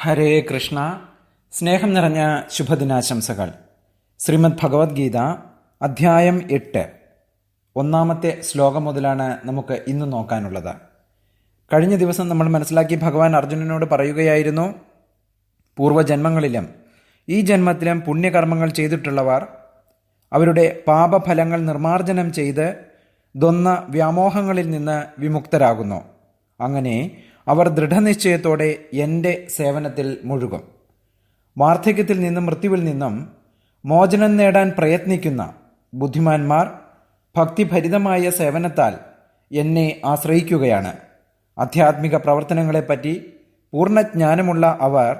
ഹരേ കൃഷ്ണ. സ്നേഹം നിറഞ്ഞ ശുഭദിനാശംസകൾ. ശ്രീമദ് ഭഗവത്ഗീത അധ്യായം എട്ട്. ഒന്നാമത്തെ ശ്ലോകം മുതലാണ് നമുക്ക് ഇന്ന് നോക്കാനുള്ളത്. കഴിഞ്ഞ ദിവസം നമ്മൾ മനസ്സിലാക്കി ഭഗവാൻ അർജുനനോട് പറയുകയായിരുന്നു പൂർവജന്മങ്ങളിലും ഈ ജന്മത്തിലും പുണ്യകർമ്മങ്ങൾ ചെയ്തിട്ടുള്ളവർ അവരുടെ പാപഫലങ്ങൾ നിർമാർജനം ചെയ്ത് ദ്വന്ന വ്യാമോഹങ്ങളിൽ നിന്ന് വിമുക്തരാകുന്നു. അങ്ങനെ അവർ ദൃഢനിശ്ചയത്തോടെ എന്റെ സേവനത്തിൽ മുഴുകും. വാർദ്ധക്യത്തിൽ നിന്നും മൃത്യുവിൽ നിന്നും മോചനം നേടാൻ പ്രയത്നിക്കുന്ന ബുദ്ധിമാന്മാർ ഭക്തിഭരിതമായ സേവനത്താൽ എന്നെ ആശ്രയിക്കുകയാണ്. ആധ്യാത്മിക പ്രവർത്തനങ്ങളെപ്പറ്റി പൂർണജ്ഞാനമുള്ള അവർ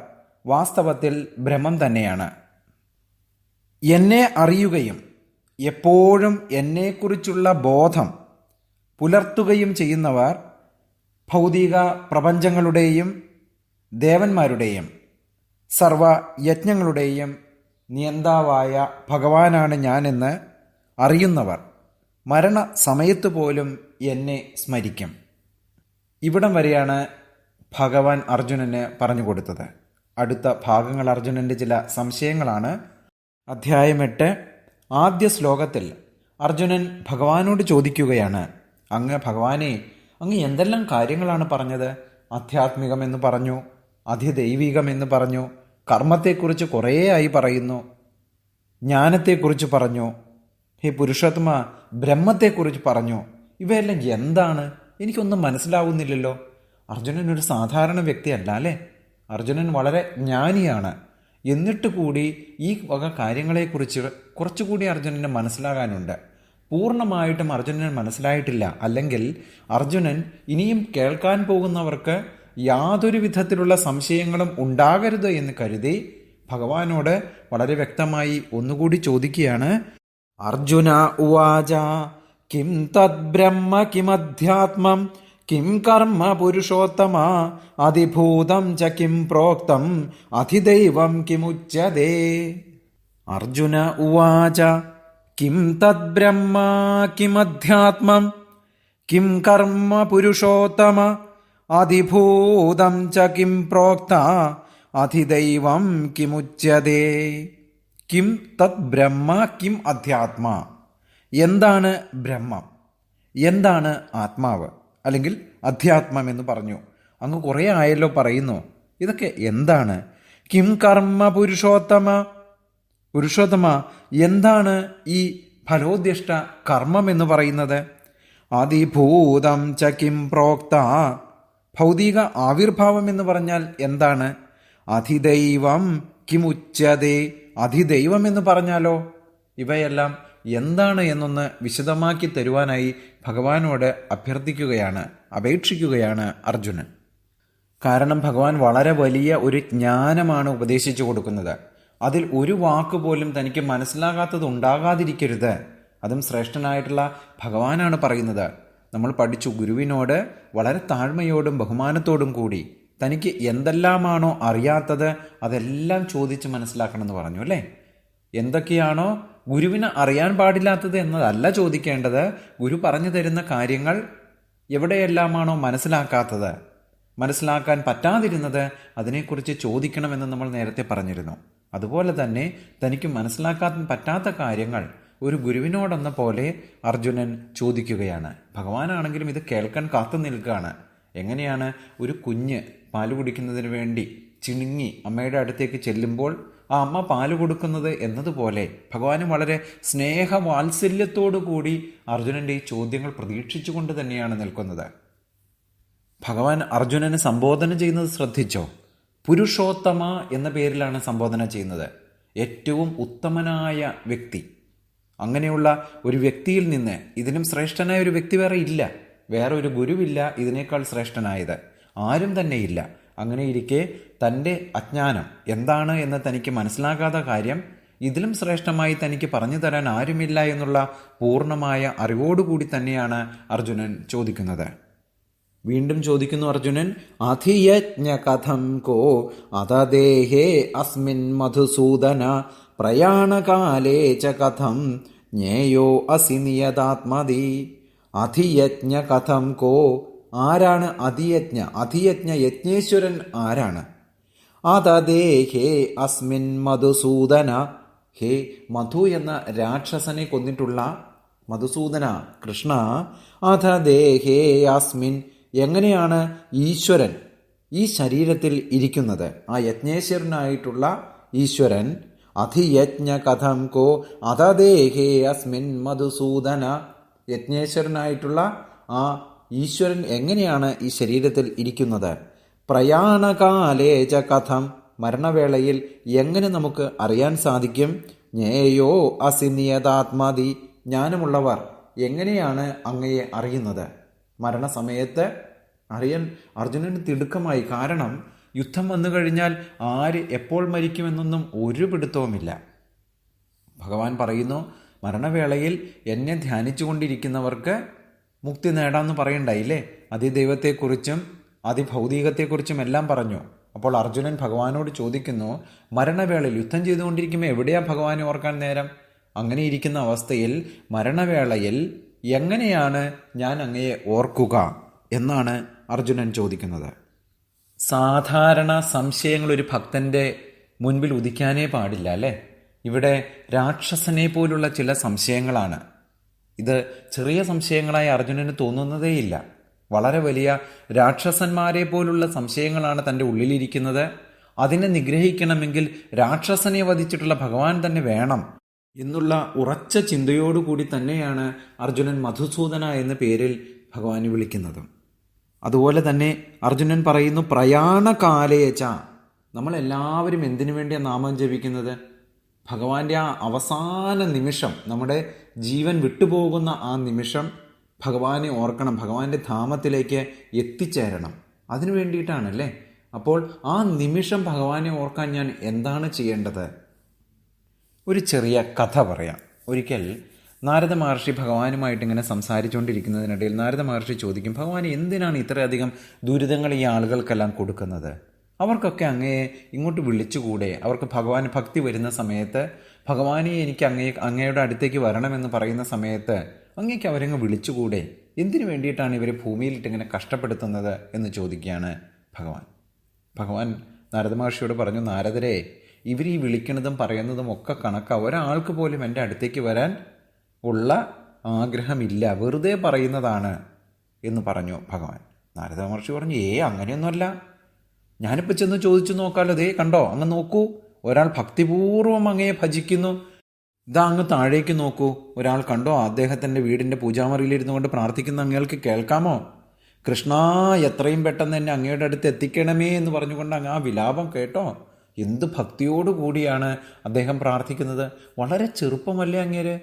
വാസ്തവത്തിൽ ഭ്രമം തന്നെയാണ്. എന്നെ അറിയുകയും എപ്പോഴും എന്നെക്കുറിച്ചുള്ള ബോധം പുലർത്തുകയും ചെയ്യുന്നവർ ഭൗതിക പ്രപഞ്ചങ്ങളുടെയും ദേവന്മാരുടെയും സർവ യജ്ഞങ്ങളുടെയും നിയന്താവായ ഭഗവാനാണ് ഞാനെന്ന് അറിയുന്നവർ മരണ സമയത്ത് പോലും എന്നെ സ്മരിക്കും. ഇവിടം വരെയാണ് ഭഗവാൻ അർജുനന് പറഞ്ഞു കൊടുത്തത്. അടുത്ത ഭാഗങ്ങൾ അർജുനന്റെ ചില സംശയങ്ങളാണ്. അധ്യായം എട്ട്. ആദ്യ ശ്ലോകത്തിൽ അർജുനൻ ഭഗവാനോട് ചോദിക്കുകയാണ്. അങ്ങ് ഭഗവാനെ അങ്ങ് എന്തെല്ലാം കാര്യങ്ങളാണ് പറഞ്ഞത്? ആധ്യാത്മികമെന്ന് പറഞ്ഞു അധിദൈവികമെന്ന് പറഞ്ഞു കർമ്മത്തെക്കുറിച്ച് കുറേയായി പറയുന്നു ജ്ഞാനത്തെക്കുറിച്ച് പറഞ്ഞു ഹേ പുരുഷോത്തമ ബ്രഹ്മത്തെക്കുറിച്ച് പറഞ്ഞു. ഇവയെല്ലാം എന്താണ്? എനിക്കൊന്നും മനസ്സിലാവുന്നില്ലല്ലോ. അർജുനൻ ഒരു സാധാരണ വ്യക്തിയല്ല അല്ലേ? അർജുനൻ വളരെ ജ്ഞാനിയാണ്. എന്നിട്ട് കൂടി ഈ വക കാര്യങ്ങളെക്കുറിച്ച് കുറച്ചുകൂടി അർജുനന് മനസ്സിലാകാനുണ്ട്. പൂർണമായിട്ടും അർജുനൻ മനസ്സിലായിട്ടില്ല. അല്ലെങ്കിൽ അർജുനൻ ഇനിയും കേൾക്കാൻ പോകുന്നവർക്ക് യാതൊരു വിധത്തിലുള്ള സംശയങ്ങളും ഉണ്ടാകരുത് എന്ന് കരുതി ഭഗവാനോട് വളരെ വ്യക്തമായി ഒന്നുകൂടി ചോദിക്കുകയാണ്. അർജുന ഉവാച കിം തദ്ബ്രഹ്മ കിമധ്യാത്മം കിം കർമ്മ പുരുഷോത്തമ അതിഭൂതം ച കിം പ്രോക്തം അതിദൈവം കിമുച്ചതേ. അർജുന ഉവാച കിം തദ്ബ്രഹ്മ കിമധ്യാത്മം കിം കർമ്മ പുരുഷോത്തമ അതിഭൂതം ച കിം പ്രോക്ത അധിദൈവം കിമുച്യതേ കിം തത് ബ്രഹ്മ കിം അധ്യാത്മ. എന്താണ് ബ്രഹ്മം? എന്താണ് ആത്മാവ്? അല്ലെങ്കിൽ അധ്യാത്മം എന്ന് പറഞ്ഞു. അങ്ങ് കുറേ ആയല്ലോ പറയുന്നു. ഇതൊക്കെ എന്താണ്? കിം കർമ്മ പുരുഷോത്തമ പുരുഷോത്തമ എന്താണ് ഈ ഫലോദ്ദിഷ്ട കർമ്മം എന്ന് പറയുന്നത്? അതിഭൂതം ചകിം പ്രോക്ത. ഭൗതിക ആവിർഭാവം എന്ന് പറഞ്ഞാൽ എന്താണ്? അധിദൈവം കിമുച്ചതേ. അധിദൈവം എന്ന് പറഞ്ഞാലോ? ഇവയെല്ലാം എന്താണ് എന്നൊന്ന് വിശദമാക്കി തരുവാനായി ഭഗവാനോട് അഭ്യർത്ഥിക്കുകയാണ് അപേക്ഷിക്കുകയാണ് അർജുനൻ. കാരണം ഭഗവാൻ വളരെ വലിയ ഒരു ജ്ഞാനമാണ് ഉപദേശിച്ചു കൊടുക്കുന്നത്. അതിൽ ഒരു വാക്ക് പോലും തനിക്ക് മനസ്സിലാകാത്തത് ഉണ്ടാകാതിരിക്കരുത്. അതും ശ്രേഷ്ഠനായിട്ടുള്ള ഭഗവാനാണ് പറയുന്നത്. നമ്മൾ പഠിച്ചു ഗുരുവിനോട് വളരെ താഴ്മയോടും ബഹുമാനത്തോടും കൂടി. തനിക്ക് എന്തെല്ലാമാണോ അറിയാത്തത് അതെല്ലാം ചോദിച്ച് മനസ്സിലാക്കണമെന്ന് പറഞ്ഞു അല്ലേ? എന്തൊക്കെയാണോ ഗുരുവിന് അറിയാൻ പാടില്ലാത്തത് എന്നതല്ല ചോദിക്കേണ്ടത്. ഗുരു പറഞ്ഞു തരുന്ന കാര്യങ്ങൾ എവിടെയെല്ലാമാണോ മനസ്സിലാക്കാത്തത്. മനസ്സിലാക്കാൻ പറ്റാതിരുന്നത് അതിനെക്കുറിച്ച് ചോദിക്കണമെന്ന് നമ്മൾ നേരത്തെ പറഞ്ഞിരുന്നു. അതുപോലെ തന്നെ തനിക്ക് മനസ്സിലാക്കാൻ പറ്റാത്ത കാര്യങ്ങൾ ഒരു ഗുരുവിനോടെന്ന പോലെ അർജുനൻ ചോദിക്കുകയാണ്. ഭഗവാനാണെങ്കിലും ഇത് കേൾക്കാൻ കാത്തു നിൽക്കുകയാണ്. എങ്ങനെയാണ് ഒരു കുഞ്ഞ് പാൽ കുടിക്കുന്നതിന് വേണ്ടി ചിണുങ്ങി അമ്മയുടെ അടുത്തേക്ക് ചെല്ലുമ്പോൾ ആ അമ്മ പാൽ കൊടുക്കുന്നത് എന്നതുപോലെ ഭഗവാനും വളരെ സ്നേഹവാത്സല്യത്തോടു കൂടി അർജുനന്റെ ഈ ചോദ്യങ്ങൾ പ്രതീക്ഷിച്ചുകൊണ്ട് തന്നെയാണ് നിൽക്കുന്നത്. ഭഗവാൻ അർജുനനെ സംബോധന ചെയ്യുന്നത് ശ്രദ്ധിച്ചോ? പുരുഷോത്തമ എന്ന പേരിലാണ് സംബോധന ചെയ്യുന്നത്. ഏറ്റവും ഉത്തമനായ വ്യക്തി. അങ്ങനെയുള്ള ഒരു വ്യക്തിയിൽ നിന്ന് ഇതിനും ശ്രേഷ്ഠനായ ഒരു വ്യക്തി വേറെ ഇല്ല. വേറെ ഒരു ഗുരുവില്ല ഇതിനേക്കാൾ ശ്രേഷ്ഠനായത്. ആരും തന്നെ ഇല്ല. അങ്ങനെ ഇരിക്കെ തന്റെ അജ്ഞാനം എന്താണ് എന്ന് തനിക്ക് മനസ്സിലാകാത്ത കാര്യം ഇതിലും ശ്രേഷ്ഠമായി തനിക്ക് പറഞ്ഞു തരാൻ ആരുമില്ല എന്നുള്ള പൂർണമായ അറിവോടുകൂടി തന്നെയാണ് അർജുനൻ ചോദിക്കുന്നത്. വീണ്ടും ചോദിക്കുന്നു അർജുനൻ അധിയജ്ഞ കഥം കോ അതദേഹേ അസ്മിൻ മധുസൂദന പ്രയാണകാലേ ച കഥം ജ്ഞേയോ അസി നിയതാത്മതി. അധിയജ്ഞ കഥം കോ? ആരാണ് അധിയജ്ഞ? അധിയജ്ഞ യജ്ഞേശ്വരൻ ആരാണ്? അതദേഹേ അസ്മിൻ മധുസൂദന. ഹേ മധു എന്ന രാക്ഷസനെ കൊന്നിട്ടുള്ള മധുസൂദന കൃഷ്ണ. അധദേഹേ അസ്മിൻ എങ്ങനെയാണ് ഈശ്വരൻ ഈ ശരീരത്തിൽ ഇരിക്കുന്നത്? ആ യജ്ഞേശ്വരനായിട്ടുള്ള ഈശ്വരൻ അധിയജ്ഞ കഥം കോ അതദേഹേ അസ്മിൻ മധുസൂദന. യജ്ഞേശ്വരനായിട്ടുള്ള ആ ഈശ്വരൻ എങ്ങനെയാണ് ഈ ശരീരത്തിൽ ഇരിക്കുന്നത്? പ്രയാണകാലേജ കഥം. മരണവേളയിൽ എങ്ങനെ നമുക്ക് അറിയാൻ സാധിക്കും? ജ്ഞേയോ അസിനിയതാത്മാതി. ജ്ഞാനമുള്ളവർ എങ്ങനെയാണ് അങ്ങയെ അറിയുന്നത്? മരണസമയത്ത് അറിയാൻ അർജുനന് തിടുക്കമായി കാരണം യുദ്ധം വന്നു കഴിഞ്ഞാൽ ആര് എപ്പോൾ മരിക്കുമെന്നൊന്നും ഒരു പിടുത്തവുമില്ല. ഭഗവാൻ പറയുന്നു മരണവേളയിൽ എന്നെ ധ്യാനിച്ചുകൊണ്ടിരിക്കുന്നവർക്ക് മുക്തി നേടാമെന്ന് പറയണ്ടായില്ലേ? അതിദൈവത്തെക്കുറിച്ചും അതിഭൗതികത്തെക്കുറിച്ചും എല്ലാം പറഞ്ഞു. അപ്പോൾ അർജുനൻ ഭഗവാനോട് ചോദിക്കുന്നു മരണവേളയിൽ യുദ്ധം ചെയ്തുകൊണ്ടിരിക്കുമ്പോൾ എവിടെയാ ഭഗവാൻ ഓർക്കാൻ നേരം? അങ്ങനെ ഇരിക്കുന്ന അവസ്ഥയിൽ മരണവേളയിൽ എങ്ങനെയാണ് ഞാൻ അങ്ങയെ ഓർക്കുക എന്നാണ് അർജുനൻ ചോദിക്കുന്നത്. സാധാരണ സംശയങ്ങൾ ഒരു ഭക്തന്റെ മുൻപിൽ ഉദിക്കാനേ പാടില്ല അല്ലേ? ഇവിടെ രാക്ഷസനെ പോലുള്ള ചില സംശയങ്ങളാണ്. ഇത് ചെറിയ സംശയങ്ങളായി അർജുനന് തോന്നുന്നതേയില്ല. വളരെ വലിയ രാക്ഷസന്മാരെ പോലുള്ള സംശയങ്ങളാണ് തന്റെ ഉള്ളിലിരിക്കുന്നത്. അതിനെ നിഗ്രഹിക്കണമെങ്കിൽ രാക്ഷസനെ വധിച്ചിട്ടുള്ള ഭഗവാൻ തന്നെ വേണം. എന്നുള്ള ഉറച്ച ചിന്തയോടുകൂടി തന്നെയാണ് അർജുനൻ മധുസൂദന എന്ന പേരിൽ ഭഗവാനെ വിളിക്കുന്നത്. അതുപോലെ തന്നെ അർജുനൻ പറയുന്നു പ്രയാണകാലേച്ച നമ്മളെല്ലാവരും എന്തിനു വേണ്ടിയാണ് നാമം ജപിക്കുന്നത്? ഭഗവാന്റെ ആ അവസാന നിമിഷം നമ്മുടെ ജീവൻ വിട്ടുപോകുന്ന ആ നിമിഷം ഭഗവാനെ ഓർക്കണം ഭഗവാന്റെ ധാമത്തിലേക്ക് എത്തിച്ചേരണം. അതിനു വേണ്ടിയിട്ടാണല്ലേ? അപ്പോൾ ആ നിമിഷം ഭഗവാനെ ഓർക്കാൻ ഞാൻ എന്താണ് ചെയ്യേണ്ടത്? ഒരു ചെറിയ കഥ പറയാം. ഒരിക്കൽ നാരദ മഹർഷി ഭഗവാനുമായിട്ട് ഇങ്ങനെ സംസാരിച്ചുകൊണ്ടിരിക്കുന്നതിനിടയിൽ നാരദ മഹർഷി ചോദിക്കും ഭഗവാൻ എന്തിനാണ് ഇത്രയധികം ദുരിതങ്ങൾ ഈ ആളുകൾക്കെല്ലാം കൊടുക്കുന്നത്? അവർക്കൊക്കെ അങ്ങയെ ഇങ്ങോട്ട് വിളിച്ചുകൂടെ? അവർക്ക് ഭഗവാൻ ഭക്തി വരുന്ന സമയത്ത് ഭഗവാനെ എനിക്ക് അങ്ങയെ അങ്ങയുടെ അടുത്തേക്ക് വരണമെന്ന് പറയുന്ന സമയത്ത് അങ്ങേക്ക് അവരങ്ങ് വിളിച്ചുകൂടെ? എന്തിനു വേണ്ടിയിട്ടാണ് ഇവരെ ഭൂമിയിലിട്ട് ഇങ്ങനെ കഷ്ടപ്പെടുത്തുന്നത്? എന്ന് ചോദിക്കുകയാണ് ഭഗവാൻ. ഭഗവാൻ നാരദ മഹർഷിയോട് പറഞ്ഞു നാരദരെ ഇവർ ഈ വിളിക്കുന്നതും പറയുന്നതും ഒക്കെ കണക്കാ. ഒരാൾക്ക് പോലും എന്റെ അടുത്തേക്ക് വരാൻ ഉള്ള ആഗ്രഹമില്ല. വെറുതെ പറയുന്നതാണ് എന്ന് പറഞ്ഞു ഭഗവാൻ. നാരദ മഹർഷി പറഞ്ഞു ഏ അങ്ങനെയൊന്നുമല്ല. ഞാനിപ്പോൾ ചെന്ന് ചോദിച്ചു നോക്കാലോ. ദേ കണ്ടോ? അങ്ങ് നോക്കൂ. ഒരാൾ ഭക്തിപൂർവം അങ്ങയെ ഭജിക്കുന്നു. ഇതാ അങ്ങ് താഴേക്ക് നോക്കൂ. ഒരാൾ കണ്ടോ? അദ്ദേഹത്തിന്റെ വീടിന്റെ പൂജാമറിയിലിരുന്നു കൊണ്ട് പ്രാർത്ഥിക്കുന്ന അങ്ങേൾക്ക് കേൾക്കാമോ? കൃഷ്ണ എത്രയും പെട്ടെന്ന് എന്നെ അങ്ങയുടെ അടുത്ത് എത്തിക്കണമേ എന്ന് പറഞ്ഞുകൊണ്ട് അങ്ങ് ആ വിലാപം കേട്ടോ. എന്ത് ഭക്തിയോടു കൂടിയാണ് അദ്ദേഹം പ്രാർത്ഥിക്കുന്നത്? വളരെ ചെറുപ്പമല്ലേ അങ്ങേര്?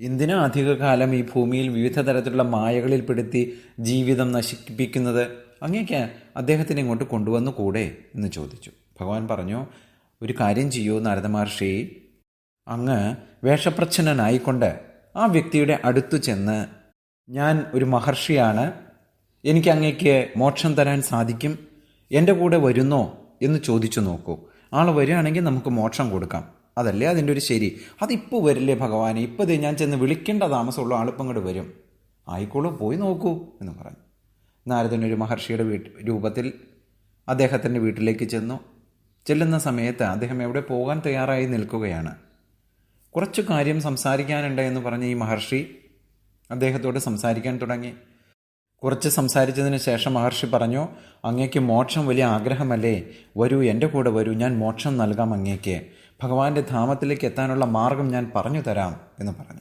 എന്തിനാ അധികകാലം ഈ ഭൂമിയിൽ വിവിധ തരത്തിലുള്ള മായകളിൽ പെടുത്തി ജീവിതം നശിപ്പിക്കുന്നത്? അങ്ങേക്ക് അദ്ദേഹത്തിനെ ഇങ്ങോട്ട് കൊണ്ടുവന്നു കൂടെ എന്ന് ചോദിച്ചു. ഭഗവാൻ പറഞ്ഞു ഒരു കാര്യം ചെയ്യൂ നാരദ മഹർഷി. അങ്ങ് വേഷപ്രച്ഛന്നനായിക്കൊണ്ട് ആ വ്യക്തിയുടെ അടുത്തു ചെന്ന് ഞാൻ ഒരു മഹർഷിയാണ്. എനിക്ക് അങ്ങേക്ക് മോക്ഷം തരാൻ സാധിക്കും. എന്റെ കൂടെ വരുന്നോ? എന്ന് ചോദിച്ചു നോക്കൂ. ആൾ വരികയാണെങ്കിൽ നമുക്ക് മോക്ഷം കൊടുക്കാം. അതല്ലേ അതിന്റെ ഒരു ശരി? അതിപ്പോൾ വരില്ലേ ഭഗവാനെ? ഇപ്പോൾ ഞാൻ ചെന്ന് വിളിക്കേണ്ട താമസമുള്ള ആളിപ്പം ഇങ്ങോട്ട് വരും. ആയിക്കോളൂ പോയി നോക്കൂ എന്ന് പറഞ്ഞു. നാരദനൊരു മഹർഷിയുടെ വീട്ട് രൂപത്തിൽ അദ്ദേഹത്തിന്റെ വീട്ടിലേക്ക് ചെന്നു. ചെല്ലുന്ന സമയത്ത് അദ്ദേഹം എവിടെ പോകാൻ തയ്യാറായി നിൽക്കുകയാണ്. കുറച്ച് കാര്യം സംസാരിക്കാനുണ്ട് എന്ന് പറഞ്ഞ് ഈ മഹർഷി അദ്ദേഹത്തോട് സംസാരിക്കാൻ തുടങ്ങി. കുറച്ച് സംസാരിച്ചതിന് ശേഷം മഹർഷി പറഞ്ഞു അങ്ങേക്ക് മോക്ഷം വലിയ ആഗ്രഹമല്ലേ? വരൂ എന്റെ കൂടെ വരൂ ഞാൻ മോക്ഷം നൽകാം അങ്ങേക്ക്. ഭഗവാന്റെ ധാമത്തിലേക്ക് എത്താനുള്ള മാർഗം ഞാൻ പറഞ്ഞു തരാം എന്ന് പറഞ്ഞു.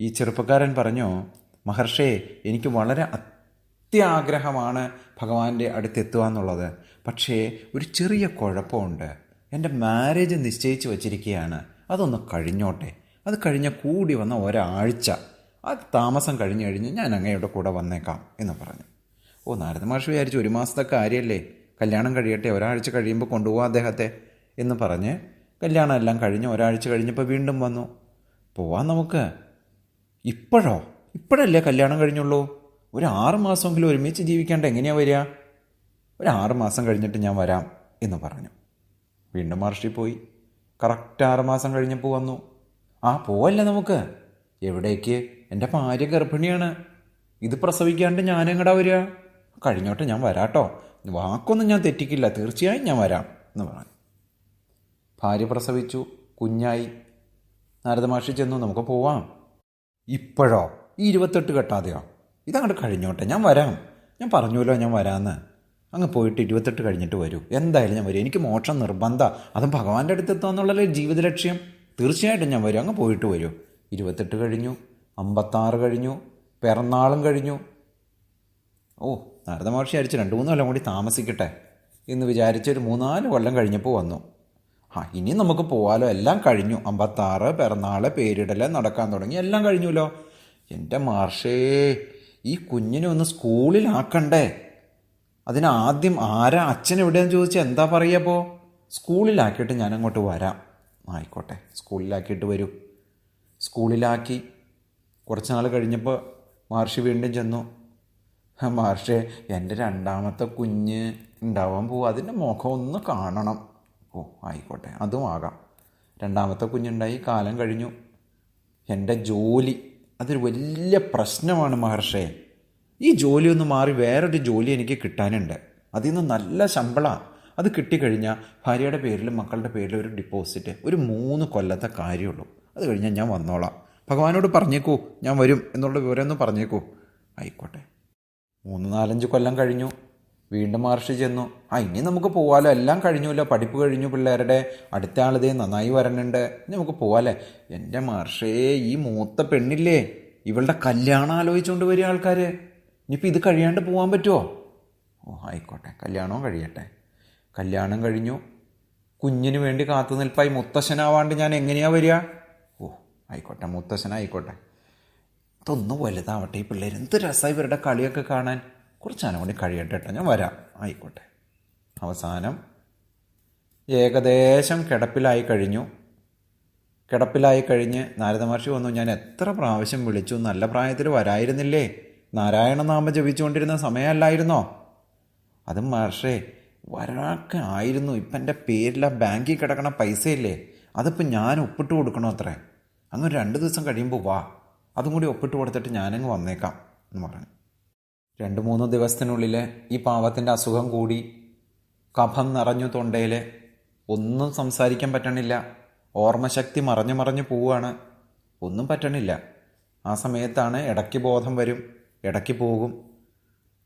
ഈ ചെറുപ്പക്കാരൻ പറഞ്ഞു മഹർഷേ എനിക്ക് വളരെ അത്യാഗ്രഹമാണ് ഭഗവാന്റെ അടുത്തെത്തുക എന്നുള്ളത്. പക്ഷേ ഒരു ചെറിയ കുഴപ്പമുണ്ട്. എന്റെ മാരേജ് നിശ്ചയിച്ച് വച്ചിരിക്കുകയാണ്. അതൊന്ന് കഴിഞ്ഞോട്ടെ. അത് കഴിഞ്ഞ കൂടി വന്ന ഒരാഴ്ച. ആ താമസം കഴിഞ്ഞ് കഴിഞ്ഞ് ഞാൻ അങ്ങയുടെ കൂടെ വന്നേക്കാം എന്ന് പറഞ്ഞു. ഓ നാരദ മഹർഷി വിചാരിച്ചു ഒരു മാസത്തെ കാര്യമല്ലേ കല്യാണം കഴിയട്ടെ ഒരാഴ്ച കഴിയുമ്പോൾ കൊണ്ടുപോകാം അദ്ദേഹത്തെ എന്ന് പറഞ്ഞ് കല്യാണം എല്ലാം കഴിഞ്ഞ് ഒരാഴ്ച കഴിഞ്ഞപ്പോൾ വീണ്ടും വന്നു. പോവാം നമുക്ക്. ഇപ്പോഴോ? ഇപ്പോഴല്ലേ കല്യാണം കഴിഞ്ഞുള്ളൂ? ഒരു ആറ് മാസമെങ്കിലും ഒരുമിച്ച് ജീവിക്കേണ്ട എങ്ങനെയാണ് വരിക? ഒരു ആറ് മാസം കഴിഞ്ഞിട്ട് ഞാൻ വരാം എന്ന് പറഞ്ഞു. വീണ്ടും മഹർഷി പോയി. കറക്റ്റ് ആറ് മാസം കഴിഞ്ഞപ്പോൾ വന്നു. ആ പോവല്ലേ നമുക്ക്? എവിടേക്ക്? എന്റെ ഭാര്യ ഗർഭിണിയാണ്. ഇത് പ്രസവിക്കാണ്ട് ഞാനെങ്ങടാ വരിക? കഴിഞ്ഞോട്ടെ ഞാൻ വരാട്ടോ. വാക്കൊന്നും ഞാൻ തെറ്റിക്കില്ല. തീർച്ചയായും ഞാൻ വരാം എന്ന് പറഞ്ഞു. ഭാര്യ പ്രസവിച്ചു. കുഞ്ഞായി. നാരദമാഷി ചെന്നു. നമുക്ക് പോവാം. ഇപ്പോഴോ? ഈ ഇരുപത്തെട്ട് കെട്ടാതെയോ? ഇതങ്ങോട്ട് കഴിഞ്ഞോട്ടെ. ഞാൻ വരാം. ഞാൻ പറഞ്ഞുല്ലോ ഞാൻ വരാമെന്ന് അങ്ങ് പോയിട്ട് ഇരുപത്തെട്ട് കഴിഞ്ഞിട്ട് വരൂ. എന്തായാലും ഞാൻ വരും. എനിക്ക് മോക്ഷം നിർബന്ധ. അതും ഭഗവാന്റെ അടുത്ത് എത്തുക എന്നുള്ളതല്ലേ ജീവിത ലക്ഷ്യം തീർച്ചയായിട്ടും ഞാൻ വരും. അങ്ങ് പോയിട്ട് വരൂ. ഇരുപത്തെട്ട് കഴിഞ്ഞു അമ്പത്താറ് കഴിഞ്ഞു പിറന്നാളും കഴിഞ്ഞു. ഓ നാരദ മഹർഷി അരിച്ച് രണ്ട് മൂന്ന് കൊല്ലം കൂടി താമസിക്കട്ടെ എന്ന് വിചാരിച്ച് ഒരു മൂന്നാൽ കൊല്ലം കഴിഞ്ഞപ്പോൾ വന്നു. ആ ഇനി നമുക്ക് പോവാലോ? എല്ലാം കഴിഞ്ഞു. അമ്പത്താറ് പിറന്നാൾ പേരിടൽ നടക്കാൻ തുടങ്ങി. എല്ലാം കഴിഞ്ഞുല്ലോ? എന്റെ മാർഷേ ഈ കുഞ്ഞിനെ ഒന്ന് സ്കൂളിലാക്കണ്ടേ? അതിന് ആദ്യം ആരാ അച്ഛൻ എവിടെയെന്ന് ചോദിച്ചാൽ എന്താ പറയുക അപ്പോൾ? സ്കൂളിലാക്കിയിട്ട് ഞാൻ അങ്ങോട്ട് വരാം. ആയിക്കോട്ടെ സ്കൂളിലാക്കിയിട്ട് വരൂ. സ്കൂളിലാക്കി. കുറച്ച് നാൾ കഴിഞ്ഞപ്പോൾ മഹർഷി വീണ്ടും ചെന്നു. "ആ, മഹർഷേ എന്റെ രണ്ടാമത്തെ കുഞ്ഞ് ഉണ്ടാവാൻ പോവും. അതിന്റെ മുഖം ഒന്ന് കാണണം. ഓ ആയിക്കോട്ടെ അതും ആകാം. രണ്ടാമത്തെ കുഞ്ഞുണ്ടായി കാലം കഴിഞ്ഞു. എന്റെ ജോലി അതൊരു വലിയ പ്രശ്നമാണ് മഹർഷേ ഈ ജോലി ഒന്ന് മാറി വേറൊരു ജോലി എനിക്ക് കിട്ടാനുണ്ട്. അതിൽ നിന്ന് നല്ല ശമ്പളമാണ് അത് കിട്ടിക്കഴിഞ്ഞാൽ ഭാര്യയുടെ പേരിലും മക്കളുടെ പേരിലും ഒരു ഡിപ്പോസിറ്റ് ഒരു മൂന്ന് കൊല്ലത്തെ കാര്യമുള്ളൂ അത് കഴിഞ്ഞാൽ ഞാൻ വന്നോളാം. ഭഗവാനോട് പറഞ്ഞേക്കൂ ഞാൻ വരും എന്നുള്ള വിവരമൊന്നും പറഞ്ഞേക്കൂ. ആയിക്കോട്ടെ. മൂന്ന് നാലഞ്ച് കൊല്ലം കഴിഞ്ഞു. വീണ്ടും മഹർഷി ചെന്നു. ആ ഇനി നമുക്ക് പോവാലോ? എല്ലാം കഴിഞ്ഞുല്ലോ. പഠിപ്പ് കഴിഞ്ഞു പിള്ളേരുടെ. അടുത്ത ആളിതേ നന്നായി വരണുണ്ട് ഇനി നമുക്ക് പോവാലേ? എന്റെ മഹർഷേ ഈ മൂത്ത പെണ്ണില്ലേ? ഇവളുടെ കല്യാണം ആലോചിച്ചുകൊണ്ട് വരിക ആൾക്കാർ ഇനിയിപ്പോൾ ഇത് കഴിയാണ്ട് പോകാൻ പറ്റുമോ ഓ ആയിക്കോട്ടെ. കല്യാണവും കഴിയട്ടെ. കല്യാണം കഴിഞ്ഞു. കുഞ്ഞിന് വേണ്ടി കാത്തു നിൽപ്പായി മുത്തശ്ശനാവാണ്ട് ഞാൻ എങ്ങനെയാണ് വരിക? ആയിക്കോട്ടെ മുത്തശ്ശനായിക്കോട്ടെ ഇതൊന്ന് വലുതാവട്ടെ ഈ പിള്ളേർ എന്ത് രസമായി ഇവരുടെ കളിയൊക്കെ കാണാൻ. കുറച്ചാനും കൂടി കഴിയട്ടെ കേട്ടോ ഞാൻ വരാം. ആയിക്കോട്ടെ. അവസാനം ഏകദേശം കിടപ്പിലായി കഴിഞ്ഞു. കിടപ്പിലായി കഴിഞ്ഞ് നാരദ മഹർഷി വന്നു ഞാൻ എത്ര പ്രാവശ്യം വിളിച്ചു നല്ല പ്രായത്തിൽ വരായിരുന്നില്ലേ? നാരായണ നാമ ജപിച്ചുകൊണ്ടിരുന്ന സമയമല്ലായിരുന്നോ? അത് മഹർഷേ വരാക്കെ ആയിരുന്നു. ഇപ്പം എന്റെ പേരിൽ ബാങ്കിൽ കിടക്കണ പൈസയില്ലേ? അതിപ്പോൾ ഞാൻ ഒപ്പിട്ട് കൊടുക്കണോ അത്രേ? അങ്ങ് രണ്ട് ദിവസം കഴിയുമ്പോൾ വാ. അതും കൂടി ഒപ്പിട്ട് കൊടുത്തിട്ട് ഞാനങ്ങ് വന്നേക്കാം എന്ന് പറഞ്ഞു. രണ്ട് മൂന്ന് ദിവസത്തിനുള്ളിൽ ഈ പാവത്തിന്റെ അസുഖം കൂടി കഫം നിറഞ്ഞു തൊണ്ടയിൽ ഒന്നും സംസാരിക്കാൻ പറ്റണില്ല. ഓർമ്മശക്തി മറഞ്ഞു മറഞ്ഞു പോവുകയാണ് ഒന്നും പറ്റണില്ല. ആ സമയത്താണ് ഇടയ്ക്ക് ബോധം വരും ഇടയ്ക്ക് പോകും.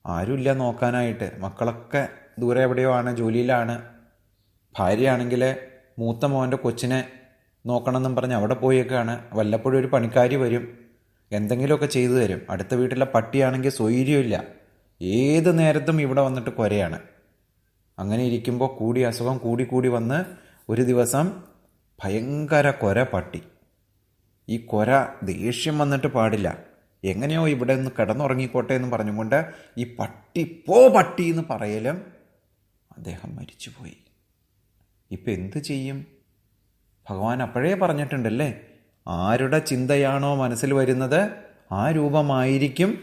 ആരുമില്ല നോക്കാനായിട്ട്. മക്കളൊക്കെ ദൂരെ എവിടെയോ ആണ് ജോലിയിലാണ്. ഭാര്യയാണെങ്കിൽ മൂത്ത മോന്റെ കൊച്ചിനെ നോക്കണമെന്നും പറഞ്ഞ് അവിടെ പോയേക്കാണ്. വല്ലപ്പോഴും ഒരു പണിക്കാരി വരും. എന്തെങ്കിലുമൊക്കെ ചെയ്തു തരും. അടുത്ത വീട്ടിലെ പട്ടിയാണെങ്കിൽ സ്വൈര്യമില്ല. ഏത് നേരത്തും ഇവിടെ വന്നിട്ട് കുരയാണ്. അങ്ങനെ ഇരിക്കുമ്പോൾ കൂടി അസുഖം കൂടി കൂടി വന്ന് ഒരു ദിവസം ഭയങ്കര കൊര പട്ടി. ഈ കൊര ദേഷ്യം വന്നിട്ട് പാടില്ല. എങ്ങനെയോ ഇവിടെ നിന്ന് കിടന്നുറങ്ങിക്കോട്ടെ എന്ന് പറഞ്ഞുകൊണ്ട് ഈ പട്ടി പോ പട്ടി എന്ന് പറയലും അദ്ദേഹം മരിച്ചുപോയി. ഇപ്പം എന്ത് ചെയ്യും? ഭഗവാൻ അപ്പോഴേ പറഞ്ഞിട്ടുണ്ടല്ലേ? ആരുടെ ചിന്തയാണോ മനസ്സിൽ വരുന്നത് ആ രൂപമായിരിക്കും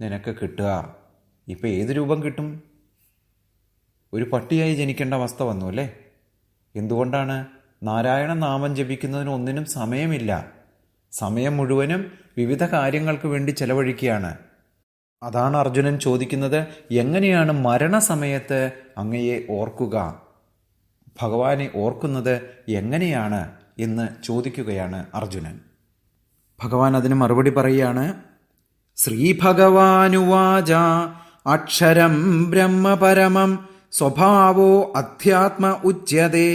നിനക്ക് കിട്ടുക. ഇപ്പം ഏത് രൂപം കിട്ടും? ഒരു പട്ടിയായി ജനിക്കേണ്ട അവസ്ഥ വന്നു അല്ലേ? എന്തുകൊണ്ടാണ്? നാരായണ നാമം ജപിക്കുന്നതിന് ഒന്നിനും സമയമില്ല. സമയം മുഴുവനും വിവിധ കാര്യങ്ങൾക്ക് വേണ്ടി ചെലവഴിക്കുകയാണ്. അതാണ് അർജുനൻ ചോദിക്കുന്നത് എങ്ങനെയാണ് മരണസമയത്ത് അങ്ങയെ ഓർക്കുക? ഭഗവാനെ ഓർക്കുന്നത് എങ്ങനെയാണ് എന്ന് ചോദിക്കുകയാണ് അർജുനൻ. ഭഗവാൻ അതിന് മറുപടി പറയുകയാണ് ശ്രീഭഗവാനുവാച അക്ഷരം ബ്രഹ്മപരമം സ്വഭാവോ അധ്യാത്മ ഉച്യതേ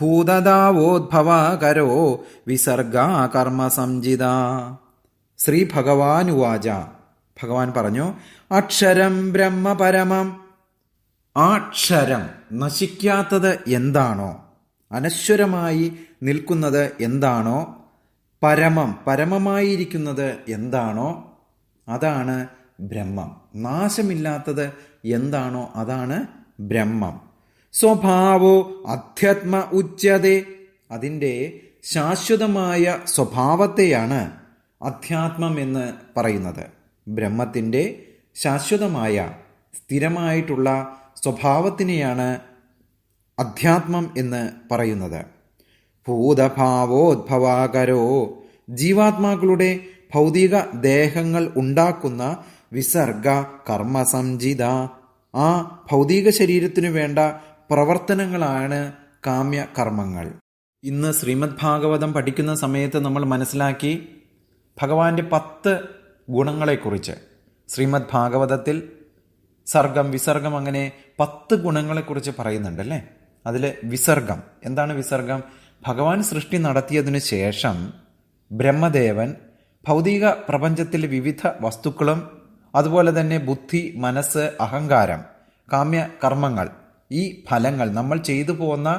ഭൂതദാവോദ്ഭവാകരോ വിസർഗാ കർമ്മ സംജിത ശ്രീ ഭഗവാനുവാച ഭഗവാൻ പറഞ്ഞു അക്ഷരം ബ്രഹ്മപരമം ആ ക്ഷരം നശിക്കാത്തത് എന്താണോ? അനശ്വരമായി നിൽക്കുന്നത് എന്താണോ? പരമം പരമമായിരിക്കുന്നത് എന്താണോ? അതാണ് ബ്രഹ്മം. നാശമില്ലാത്തത് എന്താണോ? അതാണ് ബ്രഹ്മം. സ്വഭാവോ അധ്യാത്മ ഉച്ചതെ. അതിന്റെ ശാശ്വതമായ സ്വഭാവത്തെയാണ് അധ്യാത്മം എന്ന് പറയുന്നത്. ബ്രഹ്മത്തിന്റെ ശാശ്വതമായ സ്ഥിരമായിട്ടുള്ള സ്വഭാവത്തിനെയാണ് അധ്യാത്മം എന്ന് പറയുന്നത്. ഭൂതഭാവോദ്ഭവാകരോ ജീവാത്മാക്കളുടെ ഭൗതിക ദേഹങ്ങൾ ഉണ്ടാക്കുന്ന വിസർഗ കർമ്മസഞ്ചിത ആ ഭൗതിക ശരീരത്തിനു വേണ്ട പ്രവർത്തനങ്ങളാണ് കാമ്യ കർമ്മങ്ങൾ ഇന്ന് ശ്രീമദ് ഭാഗവതം പഠിക്കുന്ന സമയത്ത് നമ്മൾ മനസ്സിലാക്കി ഭഗവാന്റെ പത്ത് ഗുണങ്ങളെക്കുറിച്ച്. ശ്രീമദ് ഭാഗവതത്തിൽ സർഗം വിസർഗം അങ്ങനെ പത്ത് ഗുണങ്ങളെക്കുറിച്ച് പറയുന്നുണ്ട് അല്ലേ അതിൽ വിസർഗം. എന്താണ് വിസർഗം? ഭഗവാൻ സൃഷ്ടി നടത്തിയതിനു ശേഷം ബ്രഹ്മദേവൻ ഭൗതിക പ്രപഞ്ചത്തിലെ വിവിധ വസ്തുക്കളും അതുപോലെ തന്നെ ബുദ്ധി മനസ്സ് അഹങ്കാരം കാമ്യ കർമ്മങ്ങൾ ഈ ഫലങ്ങൾ നമ്മൾ ചെയ്തു പോകുന്ന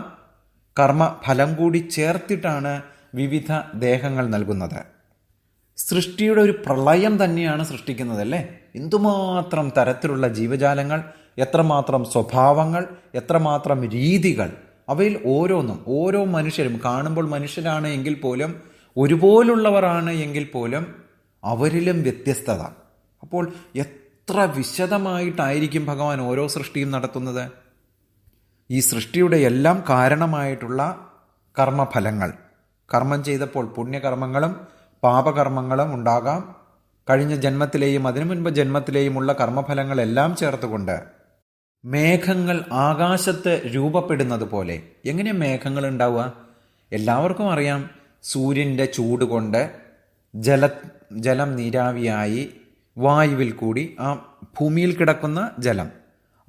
കർമ്മ ഫലം കൂടി ചേർത്തിട്ടാണ് വിവിധ ദേഹങ്ങൾ നൽകുന്നത്. സൃഷ്ടിയുടെ ഒരു പ്രളയം തന്നെയാണ് സൃഷ്ടിക്കുന്നത് അല്ലേ എന്തുമാത്രം തരത്തിലുള്ള ജീവജാലങ്ങൾ എത്രമാത്രം സ്വഭാവങ്ങൾ എത്രമാത്രം രീതികൾ അവയിൽ ഓരോന്നും ഓരോ മനുഷ്യരും കാണുമ്പോൾ മനുഷ്യരാണ് എങ്കിൽ പോലും ഒരുപോലുള്ളവരാണ് എങ്കിൽ പോലും അവരിലും വ്യത്യസ്തത. അപ്പോൾ എത്ര വിശദമായിട്ടായിരിക്കും ഭഗവാൻ ഓരോ സൃഷ്ടിയും നടത്തുന്നത്? ഈ സൃഷ്ടിയുടെ എല്ലാം കാരണമായിട്ടുള്ള കർമ്മഫലങ്ങൾ. കർമ്മം ചെയ്തപ്പോൾ പുണ്യകർമ്മങ്ങളും പാപകർമ്മങ്ങളും ഉണ്ടാകാം. കഴിഞ്ഞ ജന്മത്തിലെയും അതിനു മുൻപ് ജന്മത്തിലെയുമുള്ള കർമ്മഫലങ്ങളെല്ലാം ചേർത്തുകൊണ്ട് മേഘങ്ങൾ ആകാശത്ത് രൂപപ്പെടുന്നത് പോലെ. എങ്ങനെ മേഘങ്ങൾ ഉണ്ടാവുക? എല്ലാവർക്കും അറിയാം സൂര്യന്റെ ചൂട് കൊണ്ട് ജല ജലം നീരാവിയായി വായുവിൽ കൂടി ആ ഭൂമിയിൽ കിടക്കുന്ന ജലം.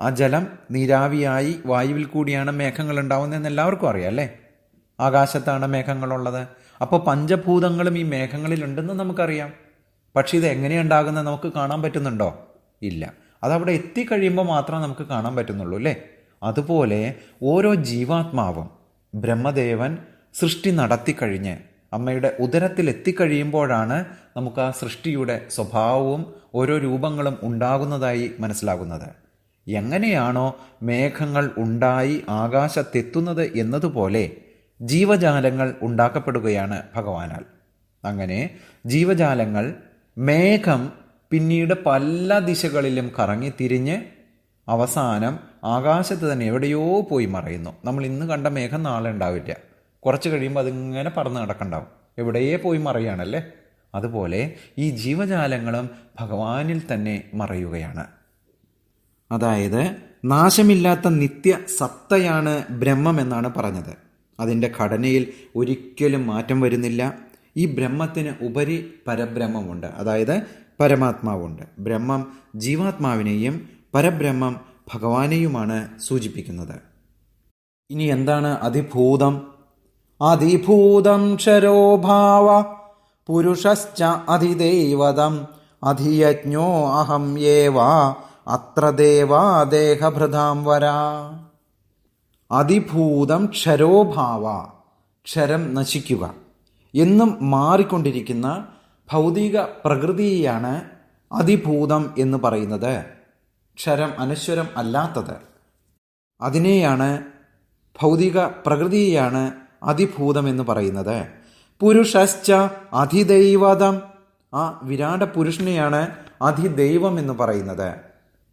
ആ ജലം നീരാവിയായി വായുവിൽ കൂടിയാണ് മേഘങ്ങൾ ഉണ്ടാവുന്നതെന്ന് എല്ലാവർക്കും അറിയാം അല്ലേ? ആകാശത്താണ് മേഘങ്ങളുള്ളത്. അപ്പോൾ പഞ്ചഭൂതങ്ങളും ഈ മേഘങ്ങളിലുണ്ടെന്ന് നമുക്കറിയാം. പക്ഷേ ഇത് എങ്ങനെയുണ്ടാകുന്നത് നമുക്ക് കാണാൻ പറ്റുന്നുണ്ടോ? ഇല്ല. അതവിടെ എത്തിക്കഴിയുമ്പോൾ മാത്രമേ നമുക്ക് കാണാൻ പറ്റുന്നുള്ളൂ അല്ലേ? അതുപോലെ ഓരോ ജീവാത്മാവും ബ്രഹ്മദേവൻ സൃഷ്ടി നടത്തിക്കഴിഞ്ഞ് അമ്മയുടെ ഉദരത്തിൽ എത്തിക്കഴിയുമ്പോഴാണ് നമുക്ക് ആ സൃഷ്ടിയുടെ സ്വഭാവവും ഓരോ രൂപങ്ങളും ഉണ്ടാകുന്നതായി മനസ്സിലാകുന്നത്. എങ്ങനെയാണോ മേഘങ്ങൾ ഉണ്ടായി ആകാശത്തെത്തുന്നത് എന്നതുപോലെ ജീവജാലങ്ങൾ ഉണ്ടാക്കപ്പെടുകയാണ് ഭഗവാനാൽ. അങ്ങനെ ജീവജാലങ്ങൾ മേഘം പിന്നീട് പല ദിശകളിലും കറങ്ങി തിരിഞ്ഞ് അവസാനം ആകാശത്ത് തന്നെ എവിടെയോ പോയി മറയുന്നു. നമ്മൾ ഇന്ന് കണ്ട മേഘം നാളെ ഉണ്ടാവില്ല. കുറച്ച് കഴിയുമ്പോൾ അതിങ്ങനെ പറന്ന് നടക്കണ്ടാവും. എവിടെയേ പോയി മറയുകയാണല്ലേ? അതുപോലെ ഈ ജീവജാലങ്ങളും ഭഗവാനിൽ തന്നെ മറയുകയാണ്. അതായത് നാശമില്ലാത്ത നിത്യ സത്തയാണ് ബ്രഹ്മം എന്നാണ് പറഞ്ഞത്. അതിന്റെ ഘടനയിൽ ഒരിക്കലും മാറ്റം വരുന്നില്ല. ഈ ബ്രഹ്മത്തിന് ഉപരി പരബ്രഹ്മമുണ്ട്. അതായത് പരമാത്മാവുണ്ട്. ബ്രഹ്മം ജീവാത്മാവിനെയും പരബ്രഹ്മം ഭഗവാനെയുമാണ് സൂചിപ്പിക്കുന്നത്. ഇനി എന്താണ് അതിഭൂതം? അതിഭൂതം ക്ഷരോഭാവ പുരുഷശ്ച അതിദൈവതം അധിയജ്ഞോ അഹം ഏവ അത്ര ദേവാദേഹഭൃതാം വരാ. അതിഭൂതം ക്ഷരോഭാവ ക്ഷരം നശിക്കുക. എന്നും മാറിക്കൊണ്ടിരിക്കുന്ന ഭൗതിക പ്രകൃതിയെയാണ് അതിഭൂതം എന്ന് പറയുന്നത്. ക്ഷരം അനശ്വരം അല്ലാത്തത്. അതിനെയാണ് ഭൗതിക പ്രകൃതിയെയാണ് അതിഭൂതം എന്ന് പറയുന്നത്. പുരുഷശ്ച അതിദൈവതം. ആ വിരാട പുരുഷനെയാണ് അതിദൈവം എന്ന് പറയുന്നത്.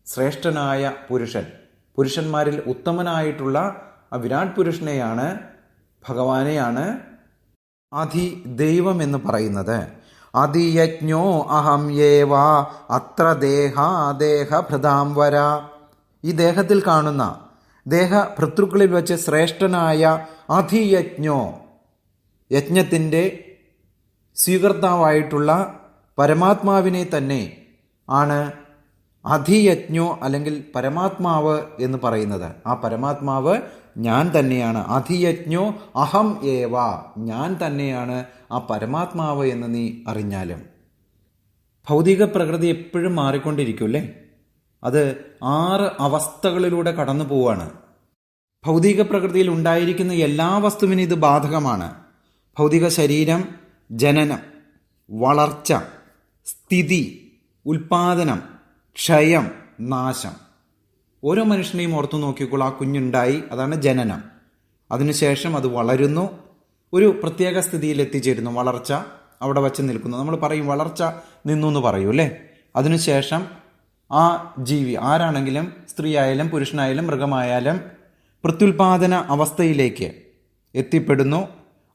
ശ്രേഷ്ഠനായ പുരുഷൻ. പുരുഷന്മാരിൽ ഉത്തമനായിട്ടുള്ള ആ വിരാട് പുരുഷനെയാണ് ഭഗവാനെയാണ് അധിദൈവം എന്ന് പറയുന്നത്. അതിയജ്ഞോ അഹം ഏവ അത്ര ദേഹ ദേഹ ഭൃതാം വര. ഈ ദേഹത്തിൽ കാണുന്ന ദേഹ ഭൃതൃക്കളിൽ വെച്ച് ശ്രേഷ്ഠനായ അധിയജ്ഞോ യജ്ഞത്തിന്റെ സ്വീകർത്താവായിട്ടുള്ള പരമാത്മാവിനെ തന്നെ ആണ് അധിയജ്ഞോ അല്ലെങ്കിൽ പരമാത്മാവ് എന്ന് പറയുന്നത്. ആ പരമാത്മാവ് ഞാൻ തന്നെയാണ്. അധിയജ്ഞോ അഹം ഏവ. ഞാൻ തന്നെയാണ് ആ പരമാത്മാവ് എന്ന് നീ അറിഞ്ഞാലും. ഭൗതിക പ്രകൃതി എപ്പോഴും മാറിക്കൊണ്ടിരിക്കും അല്ലേ? അത് ആറ് അവസ്ഥകളിലൂടെ കടന്നു പോവാണ്. ഭൗതിക പ്രകൃതിയിൽ ഉണ്ടായിരിക്കുന്ന എല്ലാ വസ്തുവിനും ഇത് ബാധകമാണ്. ഭൗതിക ശരീരം ജനനം വളർച്ച സ്ഥിതി ഉൽപാദനം ക്ഷയം നാശം. ഓരോ മനുഷ്യനെയും ഓർത്തു നോക്കിക്കോൾ ആ കുഞ്ഞുണ്ടായി. അതാണ് ജനനം. അതിനുശേഷം അത് വളരുന്നു. ഒരു പ്രത്യേക സ്ഥിതിയിൽ എത്തിച്ചേരുന്നു. വളർച്ച അവിടെ വച്ച് നിൽക്കുന്നു. നമ്മൾ പറയും വളർച്ച നിന്നു എന്ന് പറയൂ അല്ലേ? അതിനുശേഷം ആ ജീവി ആരാണെങ്കിലും സ്ത്രീ ആയാലും പുരുഷനായാലും മൃഗമായാലും പ്രത്യുൽപാദന അവസ്ഥയിലേക്ക് എത്തിപ്പെടുന്നു.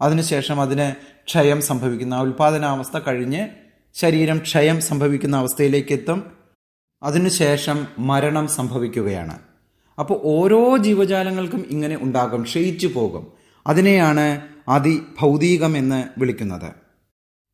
അതിനുശേഷം അതിന് ക്ഷയം സംഭവിക്കുന്ന. ആ ഉൽപാദനാവസ്ഥ കഴിഞ്ഞ് ശരീരം ക്ഷയം സംഭവിക്കുന്ന അവസ്ഥയിലേക്ക് എത്തും. അതിനുശേഷം മരണം സംഭവിക്കുകയാണ്. അപ്പോൾ ഓരോ ജീവജാലങ്ങൾക്കും ഇങ്ങനെ ഉണ്ടാകും ക്ഷയിച്ചു പോകും. അതിനെയാണ് അതിഭൗതികം എന്ന് വിളിക്കുന്നത്.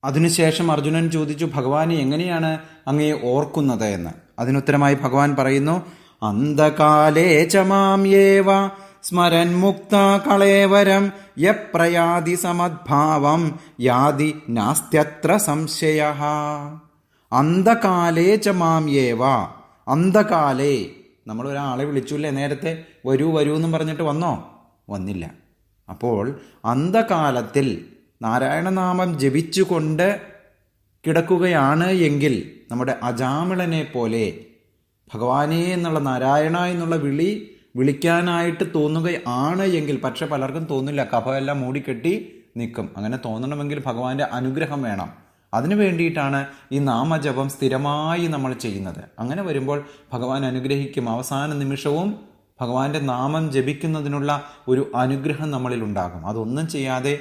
അതിനുശേഷം അർജുനൻ ചോദിച്ചു ഭഗവാനെ എങ്ങനെയാണ് അങ്ങയെ ഓർക്കുന്നത് എന്ന്? അതിനുത്തരമായി ഭഗവാൻ പറയുന്നു അന്ധകാലേ ചമാംയേവ സ്മരൻ മുക്ത കളേവരം യപ്രയാതി സമദ്ഭാവം യാതി നാസ്ത്യത്ര സംശയ അന്ധകാലേ ച മാം ഏവ. അന്ധകാലേ. നമ്മൾ ഒരാളെ വിളിച്ചില്ലേ നേരത്തെ? വരൂ വരൂ എന്നും പറഞ്ഞിട്ട് വന്നോ? വന്നില്ല. അപ്പോൾ അന്ധകാലത്തിൽ നാരായണനാമം ജപിച്ചുകൊണ്ട് കിടക്കുകയാണ് എങ്കിൽ നമ്മുടെ അജാമിളനെ പോലെ ഭഗവാനെ എന്നുള്ള നാരായണ എന്നുള്ള വിളി വിളിക്കാനായിട്ട് തോന്നുകയാണ് എങ്കിൽ പക്ഷെ പലർക്കും തോന്നില്ല കഫമെല്ലാം മൂടിക്കെട്ടി നിൽക്കും. അങ്ങനെ തോന്നണമെങ്കിൽ ഭഗവാന്റെ അനുഗ്രഹം വേണം. അതിനു വേണ്ടിയിട്ടാണ് ഈ നാമജപം സ്ഥിരമായി നമ്മൾ ചെയ്യുന്നത്. അങ്ങനെ വരുമ്പോൾ ഭഗവാൻ അനുഗ്രഹിക്കും. അവസാന നിമിഷവും ഭഗവാന്റെ നാമം ജപിക്കുന്നതിനുള്ള ഒരു അനുഗ്രഹം നമ്മളിൽ ഉണ്ടാകും. അതൊന്നും ചെയ്യാതെ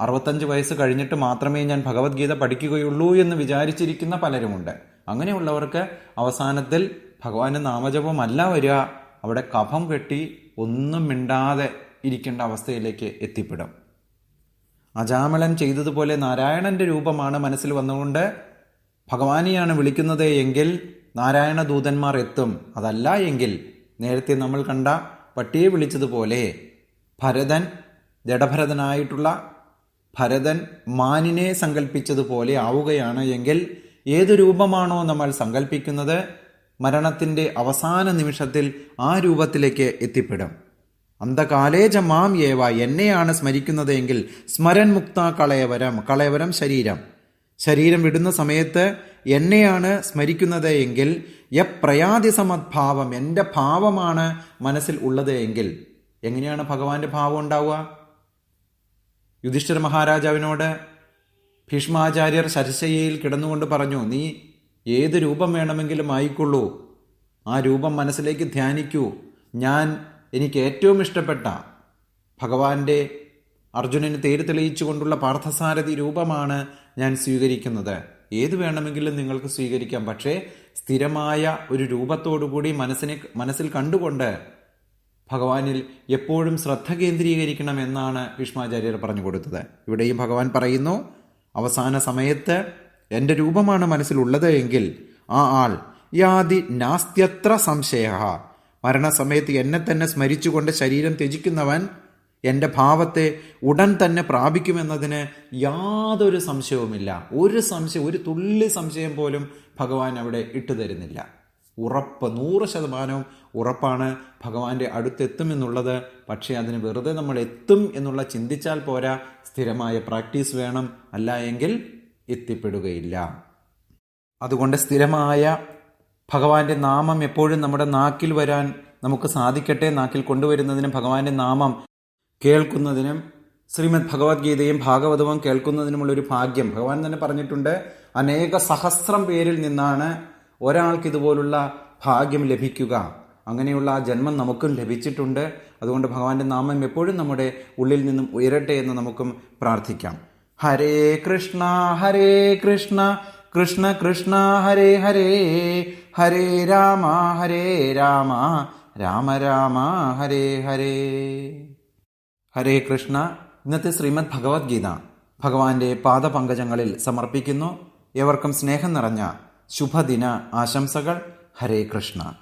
അറുപത്തഞ്ച് വയസ്സ് കഴിഞ്ഞിട്ട് മാത്രമേ ഞാൻ ഭഗവത്ഗീത പഠിക്കുകയുള്ളൂ എന്ന് വിചാരിച്ചിരിക്കുന്ന പലരുമുണ്ട്. അങ്ങനെയുള്ളവർക്ക് അവസാനത്തിൽ ഭഗവാന്റെ നാമജപമല്ല വരിക. അവിടെ കഫം കെട്ടി ഒന്നും മിണ്ടാതെ ഇരിക്കേണ്ട അവസ്ഥയിലേക്ക് എത്തിപ്പെടും. അജാമളൻ ചെയ്തതുപോലെ നാരായണന്റെ രൂപമാണ് മനസ്സിൽ വന്നുകൊണ്ട് ഭഗവാനെയാണ് വിളിക്കുന്നത് എങ്കിൽ നാരായണ ദൂതന്മാർ എത്തും. അതല്ല എങ്കിൽ നേരത്തെ നമ്മൾ കണ്ട പട്ടിയെ വിളിച്ചതുപോലെ ഭരതൻ ജഡഭരതനായിട്ടുള്ള ഭരതൻ മാനിനെ സങ്കല്പിച്ചതുപോലെ ആവുകയാണ് എങ്കിൽ ഏത് രൂപമാണോ നമ്മൾ സങ്കല്പിക്കുന്നത് മരണത്തിന്റെ അവസാന നിമിഷത്തിൽ ആ രൂപത്തിലേക്ക് എത്തിപ്പെടും. അന്ധകാലേജ മാം ഏവ എന്നെയാണ് സ്മരിക്കുന്നതെങ്കിൽ സ്മരൻ മുക്ത കളയവരം കളയവരം ശരീരം. ശരീരം വിടുന്ന സമയത്ത് എന്നെയാണ് സ്മരിക്കുന്നത് എങ്കിൽ യപ്രയാതി സമദ്ഭാവം എന്റെ ഭാവമാണ് മനസ്സിൽ ഉള്ളത് എങ്കിൽ. എങ്ങനെയാണ് ഭഗവാന്റെ ഭാവം ഉണ്ടാവുക? യുധിഷ്ഠിര മഹാരാജാവിനോട് ഭീഷ്മാചാര്യർ ശരശയ്യയിൽ കിടന്നുകൊണ്ട് പറഞ്ഞു നീ ഏത് രൂപം വേണമെങ്കിലും ആയിക്കൊള്ളൂ. ആ രൂപം മനസ്സിലേക്ക് ധ്യാനിക്കൂ. ഞാൻ എനിക്ക് ഏറ്റവും ഇഷ്ടപ്പെട്ട ഭഗവാന്റെ അർജുനന് തേര് തെളിയിച്ചുകൊണ്ടുള്ള പാർത്ഥസാരഥി രൂപമാണ് ഞാൻ സ്വീകരിക്കുന്നത്. ഏത് വേണമെങ്കിലും നിങ്ങൾക്ക് സ്വീകരിക്കാം. പക്ഷേ സ്ഥിരമായ ഒരു രൂപത്തോടുകൂടി മനസ്സിനെ മനസ്സിൽ കണ്ടുകൊണ്ട് ഭഗവാനിൽ എപ്പോഴും ശ്രദ്ധ കേന്ദ്രീകരിക്കണം എന്നാണ് ഭീഷ്മാചാര്യർ പറഞ്ഞു കൊടുത്തത്. ഇവിടെയും ഭഗവാൻ പറയുന്നു അവസാന സമയത്ത് എന്റെ രൂപമാണ് മനസ്സിലുള്ളത് എങ്കിൽ ആ ആൾ യാതി നാസ്ത്യത്ര സംശയ മരണസമയത്ത് എന്നെ തന്നെ സ്മരിച്ചുകൊണ്ട് ശരീരം ത്യജിക്കുന്നവൻ എന്റെ ഭാവത്തെ ഉടൻ തന്നെ പ്രാപിക്കുമെന്നതിന് യാതൊരു സംശയവുമില്ല. ഒരു സംശയം ഒരു തുള്ളി സംശയം പോലും ഭഗവാൻ അവിടെ ഇട്ടു തരുന്നില്ല. ഉറപ്പ് നൂറ് ശതമാനവും ഉറപ്പാണ് ഭഗവാന്റെ അടുത്തെത്തുമെന്നുള്ളത്. പക്ഷേ അതിന് വെറുതെ നമ്മൾ എത്തും എന്നുള്ള ചിന്തിച്ചാൽ പോരാ സ്ഥിരമായ പ്രാക്ടീസ് വേണം അല്ല എങ്കിൽ എത്തിപ്പെടുകയില്ല. അതുകൊണ്ട് സ്ഥിരമായ ഭഗവാന്റെ നാമം എപ്പോഴും നമ്മുടെ നാക്കിൽ വരാൻ നമുക്ക് സാധിക്കട്ടെ. നാക്കിൽ കൊണ്ടുവരുന്നതിനും ഭഗവാന്റെ നാമം കേൾക്കുന്നതിനും ശ്രീമദ് ഭഗവത്ഗീതയും ഭാഗവതവും കേൾക്കുന്നതിനുമുള്ള ഒരു ഭാഗ്യം. ഭഗവാൻ തന്നെ പറഞ്ഞിട്ടുണ്ട് അനേക സഹസ്രം പേരിൽ നിന്നാണ് ഒരാൾക്ക് ഇതുപോലുള്ള ഭാഗ്യം ലഭിക്കുക. അങ്ങനെയുള്ള ആ ജന്മം നമുക്കും ലഭിച്ചിട്ടുണ്ട്. അതുകൊണ്ട് ഭഗവാന്റെ നാമം എപ്പോഴും നമ്മുടെ ഉള്ളിൽ നിന്നും ഉയരട്ടെ എന്ന് നമുക്കും പ്രാർത്ഥിക്കാം. ഹരേ കൃഷ്ണ ഹരേ കൃഷ്ണ കൃഷ്ണ കൃഷ്ണ ഹരേ ഹരേ. ഹരേ രാമ ഹരേ രാമ രാമ രാമ ഹരേ ഹരേ. ഹരേ കൃഷ്ണ. ഇന്നത്തെ ശ്രീമദ് ഭഗവത്ഗീത ഭഗവാന്റെ പാദപങ്കജങ്ങളിൽ സമർപ്പിക്കുന്നു. എവർക്കും സ്നേഹം നിറഞ്ഞ ശുഭദിന ആശംസകൾ. ഹരേ കൃഷ്ണ.